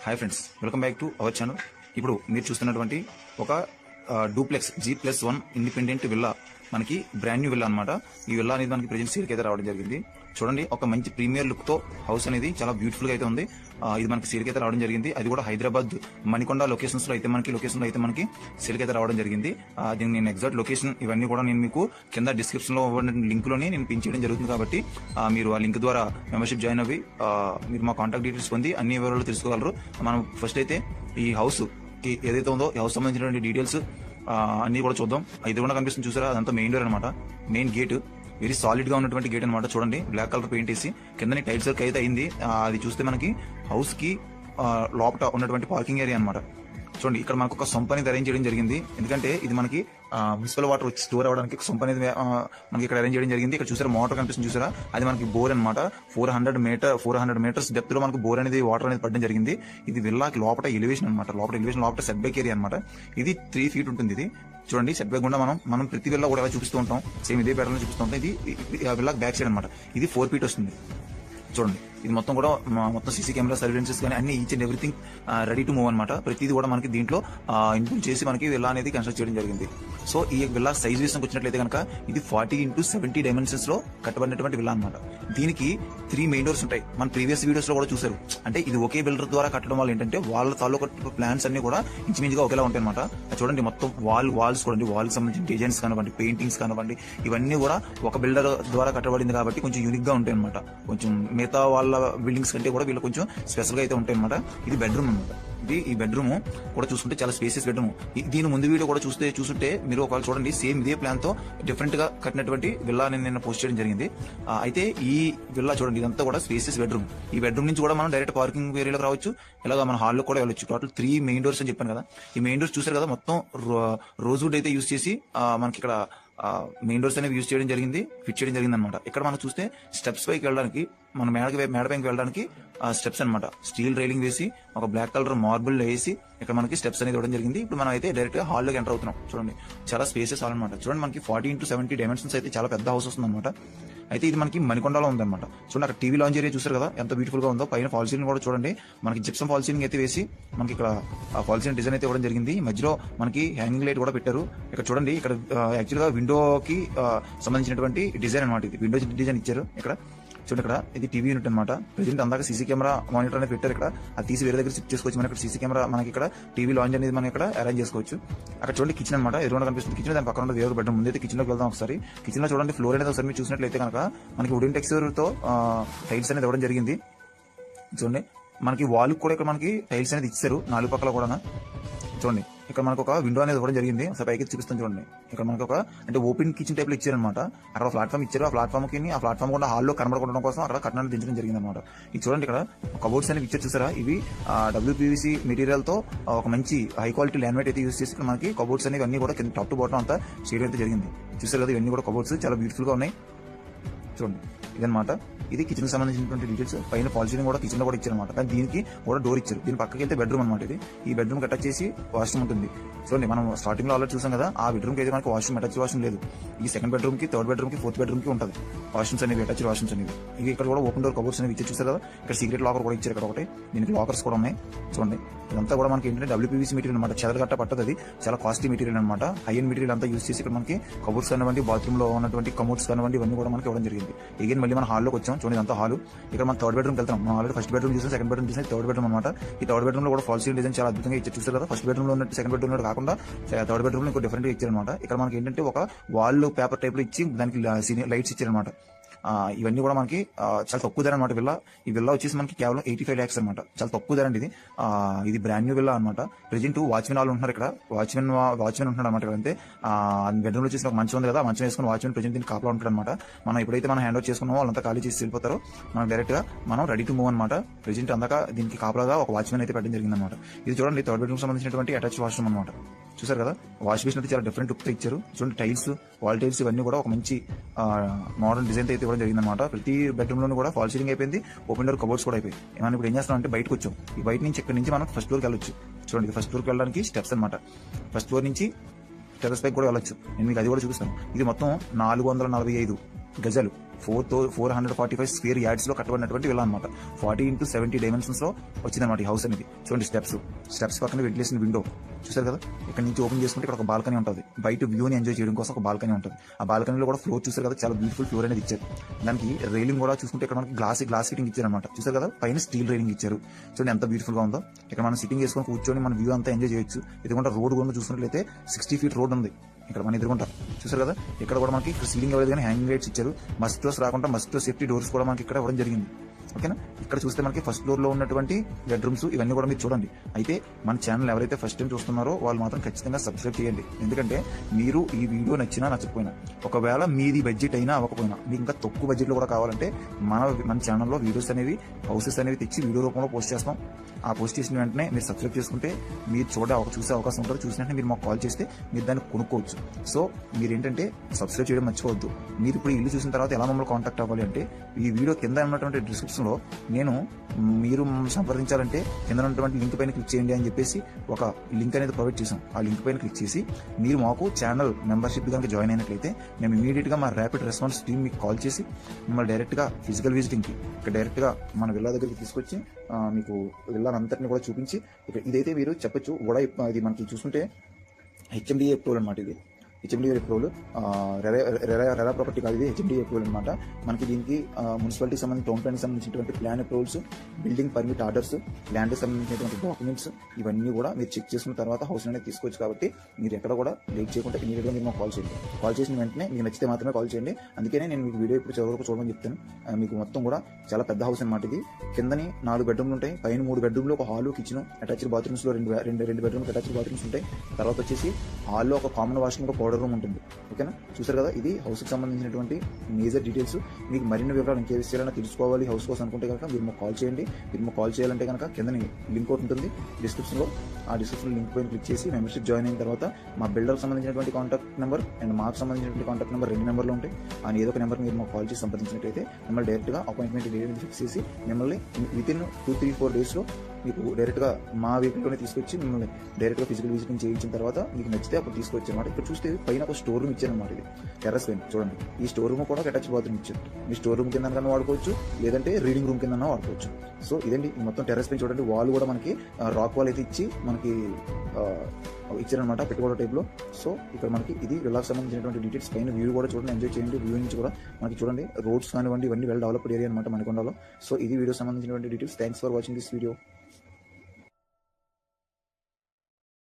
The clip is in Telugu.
Hi friends welcome back to our channel ఇప్పుడు మీరు చూస్తున్నటువంటి ఒక duplex G plus one independent villa మనకి బ్రాండ్ న్యూ విల్లా అనమాట ఈ విల్లా అనేది మనకి ప్రజెంట్ సేల్కి అయితే రావడం జరిగింది. చూడండి ఒక మంచి ప్రీమియర్ లుక్తో హౌస్ అనేది చాలా బ్యూటిఫుల్గా అయితే ఉంది. ఇది మనకి సేల్కి అయితే రావడం జరిగింది. అది కూడా హైదరాబాద్ మణికొండ లొకేషన్స్లో అయితే మనకి లొకేషన్లో అయితే మనకి సేల్కి అయితే రావడం జరిగింది. దీనికి నేను ఎగ్జాక్ట్ లొకేషన్ ఇవన్నీ కూడా నేను మీకు కింద డిస్క్రిప్షన్లో లింక్లోనే నేను పిన్ చేయడం జరుగుతుంది కాబట్టి మీరు ఆ లింక్ ద్వారా మెంబర్షిప్ జాయిన్ అవ్వి మీరు మా కాంటాక్ట్ డీటెయిల్స్ పొంది అన్ని వివరాలు తెలుసుకోగలరు. మనం ఫస్ట్ అయితే ఈ హౌస్ ఏదైతే ఉందో ఎవరికి సంబంధించినటువంటి డీటెయిల్స్ అన్ని కూడా చూద్దాం. ఇది కూడా కనిపిస్తుంది చూసారా? అదంతా మెయిన్ డోర్ అనమాట మెయిన్ గేట్ వెరీ సాలిడ్గా ఉన్నటువంటి గేట్ అనమాట చూడండి. బ్లాక్ కలర్ పెయింట్ వేసి కింద టైల్స్ వర్క్ అయితే అయింది. అది చూస్తే మనకి హౌస్కి లోపల ఉన్నటువంటి పార్కింగ్ ఏరియా అనమాట చూడండి ఇక్కడ మనకు ఒక సొంప అనేది అరేంజ్ చేయడం జరిగింది. ఎందుకంటే ఇది మనకి మున్సిపల్ వాటర్ వచ్చి స్టోర్ అవ్వడానికి ఒక సొంప అనేది మనకి ఇక్కడ అరేంజ్ చేయడం జరిగింది. ఇక్కడ చూసారా మోటార్ కనిపిస్తుంది చూసారా? అది మనకి బోర్ అనమాట four hundred metre four hundred metres డెప్త్లో మనకు బోర్ అనేది వాటర్ అనేది పడడం జరిగింది. ఇది విల్లాకి లోపల ఎలివేషన్ అనమాట లోపల ఎలివేషన్ లోపల సెట్ బ్యాక్ ఏరియా అనమాట ఇది త్రీ ఫీట్ ఉంటుంది ఇది. చూడండి సెట్ బ్యాక్ గుండా మనం మనం ప్రతి విల్లా కూడా ఎలా చూపిస్తూ ఉంటాం. సేమ్ ఇదే ప్యాటర్న్ చూపిస్తూ ఉంటాం. ఇది విల్లాకి బ్యాక్ సైడ్ అనమాట ఇది ఫోర్ ఫీట్ వస్తుంది. చూడండి. ఇది మొత్తం కూడా మొత్తం సీసీ కెమెరా సర్వేలెన్సెస్ కానీ అన్ని each and everything ready to move అనమాట ప్రతిదీ కూడా మనకి దీంట్లో ఇన్పుట్ చేసి మనకి విల్లా అనేది కన్స్ట్రక్ట్ చేయడం జరిగింది. సో ఈ విల్లా సైజ్ విషయంకి వచ్చినట్లయితే కనుక ఇది ఫార్టీ ఇంటూ సెవెంటీ డైమెన్షన్స్లో కట్టబడినటువంటి విల్లా అనమాట దీనికి త్రీ మెయిన్ డోర్స్ ఉంటాయి. మన ప్రీవియస్ వీడియోస్లో కూడా చూసారు అంటే ఇది ఒకే బిల్డర్ ద్వారా కట్టడం వల్ల ఏంటంటే వాళ్ళ తాలూకా ప్లాన్స్ అన్ని కూడా ఇంచుమించుగా ఒకేలా ఉంటాయి అనమాట చూడండి మొత్తం వాల్ వాల్స్ చూడండి వాల్ సంబంధించిన డిజైన్స్ కానివ్వండి పెయింటింగ్స్ కానివ్వండి ఇవన్నీ కూడా ఒక బిల్డర్ ద్వారా కట్టబడింది కాబట్టి కొంచెం యూనిక్గా ఉంటాయి అనమాట కొంచెం మిగతా వాళ్ళ బిల్డింగ్స్ కంటే కూడా వీళ్ళు కొంచెం స్పెషల్గా అయితే ఉంటాయి అనమాట ఇది బెడ్రూమ్ అనమాట ఇది ఈ బెడ్రూమ్ కూడా చూసుకుంటే చాలా స్పేసెస్ బెడ్రూమ్ దీని ముందు వీడియో కూడా చూస్తే చూస్తుంటే మీరు ఒకవేళ చూడండి సేమ్ ఇదే ప్లాన్తో డిఫరెంట్గా కట్టినటువంటి విల్లా నేను నిన్న పోస్ట్ చేయడం జరిగింది. అయితే ఈ విల్లా చూడండి ఇదంతా కూడా స్పేసెస్ బెడ్రూమ్ ఈ బెడ్రూమ్ నుంచి కూడా మనం డైరెక్ట్ పార్కింగ్ ఏరియాలోకి రావచ్చు. ఇలాగా మన హాల్లో కూడా వెళ్ళొచ్చు. టోటల్ త్రీ మెయిన్ డోర్స్ అని చెప్పాను కదా. ఈ మెయిన్ డోర్స్ చూసారు కదా మొత్తం రోజ్ అయితే యూస్ చేసి మనకి ఇక్కడ మెయిన్ డోర్స్ అనేవి యూస్ చేయడం జరిగింది ఫిట్ చేయడం జరిగింది అనమాట ఇక్కడ మనం చూస్తే స్టెప్స్ పైకి వెళ్ళడానికి మన మేడకి మేడ పైకి వెళ్ళడానికి స్టెప్స్ అన్నమాట. స్టీల్ రైలింగ్ వేసి ఒక బ్లాక్ కలర్ మార్బుల్ వేసి ఇక్కడ మనకి స్టెప్స్ అనేది ఇవ్వడం జరిగింది. ఇప్పుడు మనం అయితే డైరెక్ట్గా హాల్లోకి ఎంటర్ అవుతున్నాం. చూడండి చాలా స్పేసెస్ హాల్ అనమాట చూడండి మనకి ఫార్టీ ఇంటూ సెవెంటీ డైమెన్షన్స్ అయితే చాలా పెద్ద హౌస్ వస్తుంది అనమాట అయితే ఇది మనకి మణికొండలో ఉందన్నమాట. చూడండి అక్కడ టీవీ లాంచ్ ఏరియా చూసారు కదా? ఎంత బ్యూటిఫుల్గా ఉందో. పైన ఫాల్ సీలింగ్ కూడా చూడండి. మనకి జిప్సం ఫాల్ సీలింగ్ అయితే వేసి మనకి ఇక్కడ ఆ ఫాల్ సీలింగ్ డిజైన్ అయితే ఇవ్వడం జరిగింది. మధ్యలో మనకి హ్యాంగింగ్ లైట్ కూడా పెట్టారు. ఇక్కడ చూడండి ఇక్కడ యాక్చువల్గా విండోకి సంబంధించినటువంటి డిజైన్ అనమాట ఇది. విండో డిజైన్ ఇచ్చారు ఇక్కడ. చూడండి ఇక్కడ. ఇది టీవీ యూనిట్ అనమాట ప్రెజెంట్ అందాక సీసీ కెమెరా మానిటర్ అనేది పెట్టారు ఇక్కడ. అది తీసి వేరే దగ్గర షిఫ్ట్ చేసుకోవచ్చు. మనకి ఇక్కడ సీసీ కెమెరా మనకి ఇక్కడ టీవీ లాంచ్ అనేది మనం ఇక్కడ అరేంజ్ చేసుకోవచ్చు. అక్కడ చూడండి కిచెన్ అనమాట ఎదురు కనిపిస్తుంది. కిచెన్ దాని పక్కన వేరే బెడ్రూమ్ ముందైతే కిచెన్లోకి వెళ్దాం ఒకసారి. కిచెన్లో చూడండి ఫ్లోర్ అనేది ఒకసారి మీరు చూసినట్లయితే కనుక మనకి వుడెన్ టెక్స్చర్తో టైల్స్ అనేది ఇవ్వడం జరిగింది. చూడండి. మనకి వాల్ కూడా ఇక్కడ మనకి టైల్స్ అనేది ఇచ్చారు. నాలుగు పక్కల కూడా చూడండి. ఇక్కడ మనకు ఒక విండో అనేది ఇవ్వడం జరిగింది. ఒకసారి పైకి చూపిస్తాను చూడండి. ఇక్కడ మనకు ఒక అంటే ఓపెన్ కిచెన్ టైప్లో ఇచ్చారనమాట అక్కడ ప్లాట్ఫామ్ ఇచ్చారు. ఆ ప్లాట్ఫామ్కి ఆ ప్లాట్ఫామ్ కూడా హాల్లో కనబడకుండా కోసం అక్కడ కట్టడానికి దించడం జరిగింది అనమాట ఇది చూడండి ఇక్కడ కబోర్డ్స్ అనేవి ఇచ్చారు చూసారా? ఇవి డబ్ల్యూపీవీసీ మెటీరియల్తో ఒక మంచి హై క్వాలిటీ ల్యాండ్మేట్ అయితే యూస్ చేసి ఇక్కడ మనకి కబోర్డ్స్ అనేవి అన్ని కూడా కింద టాప్ టు బాటం అంతా చేయడం అయితే జరిగింది. చూసారు కదా ఇవన్నీ కూడా కబోర్డ్స్ చాలా బ్యూటిఫుల్గా ఉన్నాయి. చూడండి. ఇదన్నమాట. ఇది కిచెన్కి సంబంధించినటువంటి డీటెయిల్స్ పైన పాలిసీని కూడా కిచెన్లో కూడా ఇచ్చారన్నమాట. కానీ దీనికి కూడా డోర్ ఇచ్చారు. దీని పక్కకి వెళ్తే బెడ్రూమ్ అనమాట ఇది. ఈ బెడ్రూమ్ అటాచ్ చేసి వాష్రూమ్ ఉంటుంది. చూడండి మనం స్టార్టింగ్లో ఆల్రెడీ చూసాం కదా ఆ బెడ్రూమ్కి అయితే మనకి వాష్రూమ్ అటాచ్ వాష్రూమ్ లేదు. ఈ సెకండ్ బెడ్రూమ్కి థర్డ్ బెడ్రూమ్కి ఫోర్త్ బెడ్రూమ్కి ఉంటుంది. వాష్రూమ్స్ అనేవి అటాచ్ వాష్రూమ్స్ అనేవి. ఇవి ఇక్కడ కూడా ఓపెన్ డోర్ కబోర్డ్స్ అనేవి ఇచ్చి చూసారు? కదా ఇక్కడ సీక్రెట్ లాకర్ కూడా ఇచ్చారు ఇక్కడ ఒకటి. దీనికి లాకర్స్ కూడా ఉన్నాయి. చూడండి ఇదంతా కూడా మనకి ఏంటంటే డబ్ల్యూపీవీసీ మెటీరియల్ అనమాట చెదరగట్ట పట్టదు అది. చాలా కాస్ట్లీ మెటీరియల్ అనమాట హై అండ్ మెటీరియల్ అంతా యూస్ చేసి ఇక్కడ మనకి కబోర్డ్స్ కానివ్వండి బాత్రూమ్లో ఉన్నటువంటి కమోడ్స్ కానివ్వండి ఇవన్నీ కూడా మనకి ఇవ్వడం జరిగింది. ఎగైన్ మళ్ళీ మన హాల్లోకి వచ్చాం. చూడండి ఇదంతా హాల్. ఇక్కడ మనం థర్డ్ బెడ్రూమ్ వెళ్తాం మనం ఆల్రెడీ ఫస్ట్ బెడ్రూమ్ చూసాం సెకండ్ బెడ్రూమ్ చూసాం థర్డ్ బెడ్రూమ్ అనమాట ఈ థర్డ్ బెడ్రూమ్లో కూడా ఫాల్సీ డిజైన్ చాలా అద్భుతంగా ఇచ్చారు. చూసారు కదా? ఫస్ట్ బెడ్రూమ్లో ఉన్నట్టు సెకండ్ బెడ్రూమ్లో కాకుండా థర్డ్ బెడ్రూమ్లో ఇంకో డిఫరెంట్గా ఇచ్చారనమాట ఇక్కడ మనకి ఏంటంటే ఒక వాల్ పేపర్ టైప్లో ఇచ్చి దానికి లైట్స్ ఇచ్చారనమాట ఇవన్నీ కూడా మనకి చాలా తక్కువ ధర అనమాట విల్లా. ఈ విల్లా వచ్చేసి మనకి కేవలం ఎయిటీ ఫైవ్ ల్యాక్స్ అనమాట చాలా తక్కువ ధర అండి ఇది. ఇది బ్రాండ్ న్యూ విల్లా అనమాట ప్రెజెంట్ వాచ్మెన్ వాళ్ళు ఉంటున్నారు ఇక్కడ. వాచ్మెన్ వాచ్మెన్ ఉంటున్నాడు అనమాట అంతే. బెడ్రూమ్ వచ్చేసి ఒక మంచం ఉంది కదా ఆ మంచం వేసుకుని వాచ్మెన్ ప్రెజెంట్ దీనికి కాపలా ఉంటాడు అనమాట మనం ఎప్పుడైతే మనం హ్యాండ్ ఓవర్ చేసుకున్నామో వాళ్ళంతా ఖాళీ చేసి వెళ్ళిపోతారో మనం డైరెక్ట్గా మనం రెడీ టు మూవ్ అనమాట ప్రెజెంట్ అందాక దీనికి కాపలాగా ఒక వాచ్మెన్ అయితే పెట్టడం జరిగింది అనమాట ఇది చూడండి థర్డ్ బెడ్రూమ్ సంబంధించినటువంటి అటాచ్ వాష్రూమ్ అనమాట చూసారు కదా? వాష్ బేసిన్ అయితే చాలా డిఫరెంట్ లుక్ ఇచ్చారు. చూడండి టైల్స్ వాల్ టైల్స్ ఇవన్నీ కూడా ఒక మంచి మోడర్న్ డిజైన్ అయితే ఇవ్వడం జరిగింది అనమాట ప్రతి బెడ్రూమ్ లోనూ కూడా ఫాల్ సీలింగ్ అయిపోయింది ఓపెన్ డోర్ కబోర్డ్స్ కూడా అయిపోయి మనం ఇప్పుడు ఏం చేస్తాం అంటే బయటకు వచ్చాం. ఈ బయట నుంచి ఇక్కడ నుంచి మనం ఫస్ట్ ఫ్లోర్కి వెళ్ళొచ్చు. చూడండి ఫస్ట్ ఫ్లోర్కి వెళ్ళడానికి స్టెప్స్ అనమాట ఫస్ట్ ఫ్లోర్ నుంచి టెరస్ పైకి కూడా వెళ్ళొచ్చు. నేను మీకు అది కూడా చూపిస్తాను. ఇది మొత్తం నాలుగు వందల నలభై ఐదు గజాలు. ఫోర్తో four hundred forty five square యార్డ్స్లో కట్టబడినటువంటి విల్లా అనమాట ఫార్టీ ఇంటూ సెవెంటీ డైమెన్షన్స్లో వచ్చిందన్నమాట ఈ హౌస్ అనేది. చూడండి స్టెప్స్ స్టెప్స్ పక్కన వెంటిలేషన్ విండో చూసారు కదా? ఇక్కడ నుంచి ఓపెన్ చేసుకుంటే ఇక్కడ ఒక బాల్కనీ ఉంటుంది. బయట వ్యూని ఎంజాయ్ చేయడం కోసం ఒక బాల్కనీ ఉంటుంది. ఆ బాల్కనీలో కూడా ఫ్లోర్ చూసారు కదా? చాలా బ్యూటిఫుల్ ఫ్లోర్ అనేది ఇచ్చారు. దానికి రైలింగ్ కూడా చూసుకుంటే ఇక్కడ మనకి గ్లాస్ గ్లాస్ సీటింగ్ ఇచ్చారు అనమాట చూసారు కదా? పైన స్టీల్ రైలింగ్ ఇచ్చారు. చూడండి ఎంత బ్యూటిఫుల్గా ఉందో. ఇక్కడ మనం సిట్టింగ్ చేసుకొని కూర్చొని మన వ్యూ అంతా ఎంజాయ్ చేయొచ్చు. ఎందుకంటే రోడ్ కూడా చూసుకున్నట్లయితే సిక్స్టీ ఫీట్ రోడ్ ఉంది. ఇక్కడ మన ఎదురుకుంటా చూసారు కదా? ఇక్కడ కూడా మనకి సీలింగ్ అవ్వలేదు కానీ హ్యాంగింగ్ లైట్స్ ఇచ్చారు. మస్కిటోస్ రాకుండా మస్కిటో సేఫ్టీ డోర్స్ కూడా మనకి ఇక్కడ ఇవ్వడం జరిగింది. ఓకేనా? ఇక్కడ చూస్తే మనకి ఫస్ట్ ఫ్లోర్లో ఉన్నటువంటి బెడ్రూమ్స్ ఇవన్నీ కూడా మీరు చూడండి. అయితే మన ఛానల్ ఎవరైతే ఫస్ట్ టైం చూస్తున్నారో వాళ్ళు మాత్రం ఖచ్చితంగా సబ్స్క్రైబ్ చేయండి. ఎందుకంటే మీరు ఈ వీడియో నచ్చినా నచ్చకపోయినా ఒకవేళ మీది బడ్జెట్ అయినా అవ్వకపోయినా మీకు ఇంకా తక్కువ బడ్జెట్లో కూడా కావాలంటే మన మన ఛానల్లో వీడియోస్ అనేవి హౌసెస్ అనేవి తెచ్చి వీడియో రూపంలో పోస్ట్ చేస్తాం. ఆ పోస్ట్ చేసిన వెంటనే మీరు సబ్స్క్రైబ్ చేసుకుంటే మీరు చూడే చూసే అవకాశం ఉంటుంది. చూసిన వెంటనే మీరు మాకు కాల్ చేస్తే మీరు దాన్ని కొనుక్కోవచ్చు. సో మీరు ఏంటంటే సబ్స్క్రైబ్ చేయడం మర్చిపోవద్దు. మీరు ఇప్పుడు ఇల్లు చూసిన తర్వాత ఎలా మమ్మల్ని కాంటాక్ట్ అవ్వాలి అంటే ఈ వీడియో కింద ఉన్నటువంటి డిస్క్రిప్షన్ లో నేను మీరు సంప్రదించాలంటే కింద ఉన్నటువంటి లింక్ పైన క్లిక్ చేయండి అని చెప్పేసి ఒక లింక్ అనేది ప్రొవైడ్ చేసాం ఆ లింక్ పైన క్లిక్ చేసి మీరు మాకు ఛానల్ మెంబర్షిప్ కనుక జాయిన్ అయినట్లయితే మేము ఇమీడియట్గా మా ర్యాపిడ్ రెస్పాన్స్ టీమ్ మీకు కాల్ చేసి మిమ్మల్ని డైరెక్ట్గా ఫిజికల్ విజిటింగ్కి ఇక్కడ డైరెక్ట్గా మన విల్లా దగ్గరికి తీసుకొచ్చి మీకు మీకు విల్లానంతటిని కూడా చూపించి ఇక్కడ ఇదైతే మీరు చెప్పొచ్చు. కూడా ఇది మనకి చూసుకుంటే హెచ్ఎండి ఎప్రూవల్ అనమాట ఇది. హెచ్ఎండిఏ అప్రూవల్ రెరా ప్రాపర్టీ కాదు ఇది హెచ్ఎండిఏ అప్రూవల్ అనమాట మనకి దీనికి మున్సిపాలిటీ సంబంధించి టౌన్ ప్లాన్ సంబంధించినటువంటి plan approvals building permit orders land సంబంధించినటువంటి డాక్యుమెంట్స్ ఇవన్నీ కూడా మీరు చెక్ చేసుకున్న తర్వాత హౌస్ అనేది తీసుకోవచ్చు కాబట్టి మీరు ఎక్కడ కూడా లేట్ చేయకుండా ఇమీడియట్గా మీరు మాకు కాల్ చేయండి. కాల్ చేసిన వెంటనే మీకు నచ్చితే మాత్రమే కాల్ చేయండి. అందుకనే నేను మీకు వీడియో ఇప్పుడు చివరి వరకు చూడమని చెప్తాను. మీకు మొత్తం కూడా చాలా పెద్ద హౌస్ అనమాట ఇది. కిందని నాలుగు బెడ్రూమ్లు ఉంటాయి. పైన మూడు బెడ్రూమ్లు ఒక హాల్ కిచెన్ అటాచ్డ్ బాత్రూమ్స్లో రెండు రెండు రెండు బెడ్రూమ్ అటాచ్డ్ బాత్రూమ్స్ ఉంటాయి. తర్వాత వచ్చేసి హాల్లో ఒక కామన్ వాష్రూమ్ ఒక పౌడర్ రూమ్ ఉంటుంది. ఓకేనా చూసారు కదా? ఇది హౌస్కి సంబంధించినటువంటి మేజర్ డీటెయిల్స్ మీకు మరిన్ని వివరాలు ఇంకే విషయాలైనా తెలుసుకోవాలి. హౌస్ కోసం అనుకుంటే కనుక మీరు మాకు కాల్ చేయండి. మీరు మాకు కాల్ చేయాలంటే కనుక కింద లింక్ ఒకటి ఉంటుంది. డిస్క్రిప్షన్లో ఆ డిస్క్రిప్షన్ లింక్ పైన క్లిక్ చేసి మెంబర్షిప్ జాయిన్ అయిన తర్వాత మా బిల్డర్ సంబంధించినటువంటి కాంటాక్ట్ నెంబర్ అండ్ మాకు సంబంధించినటువంటి కాంటాక్ట్ నెంబర్ రెండు నెంబర్లు ఉంటాయి. ఆ ఏదో ఒక నెంబర్ మీరు మాకు కాల్ చేసి సంప్రదించినట్టయితే మిమ్మల్ని డైరెక్ట్గా అపాయింట్మెంట్ డేట్ ఫిక్స్ చేసి మిమ్మల్ని within two three four డేస్లో మీకు డైరెక్ట్గా మా వెహికల్లోనే తీసుకొచ్చి మిమ్మల్ని డైరెక్ట్గా ఫిజికల్ విజిటింగ్ చేయించిన తర్వాత మీకు నచ్చితే అప్పుడు తీసుకొచ్చి అనమాట ఇక్కడ చూస్తే పైన ఒక స్టోర్ రూమ్ ఇచ్చారనమాట ఇది. టెర్రస్ పైన చూడండి. ఈ స్టోర్ రూమ్ కూడా అటాచ్ బాత్రూమ్ ఇచ్చారు. మీ స్టోర్ రూమ్ కింద కన్నా వాడుకోవచ్చు లేదంటే రీడింగ్ రూమ్ కింద వాడుకోవచ్చు. సో ఇదండి మొత్తం టెర్రస్ పైన చూడండి. వాల్ కూడా మనకి రాక్ వాల్ అయితే ఇచ్చి మనకి ఇచ్చారనమాట పెట్టుకోవడం టైప్లో. సో ఇక్కడ మనకి ఇది రిలాక్స్ సంబంధించినటువంటి డీటెయిల్స్ పైన వ్యూ కూడా చూడండి. ఎంజాయ్ చేయండి. వ్యూ నుంచి కూడా మనకి చూడండి. రోడ్స్ కానివ్వండి ఇవన్నీ వెల్ డెవలప్డ్ ఏరియా అనమాట మనకొండలో సో ఇది వీడియో సంబంధించినటువంటి details thanks for watching this video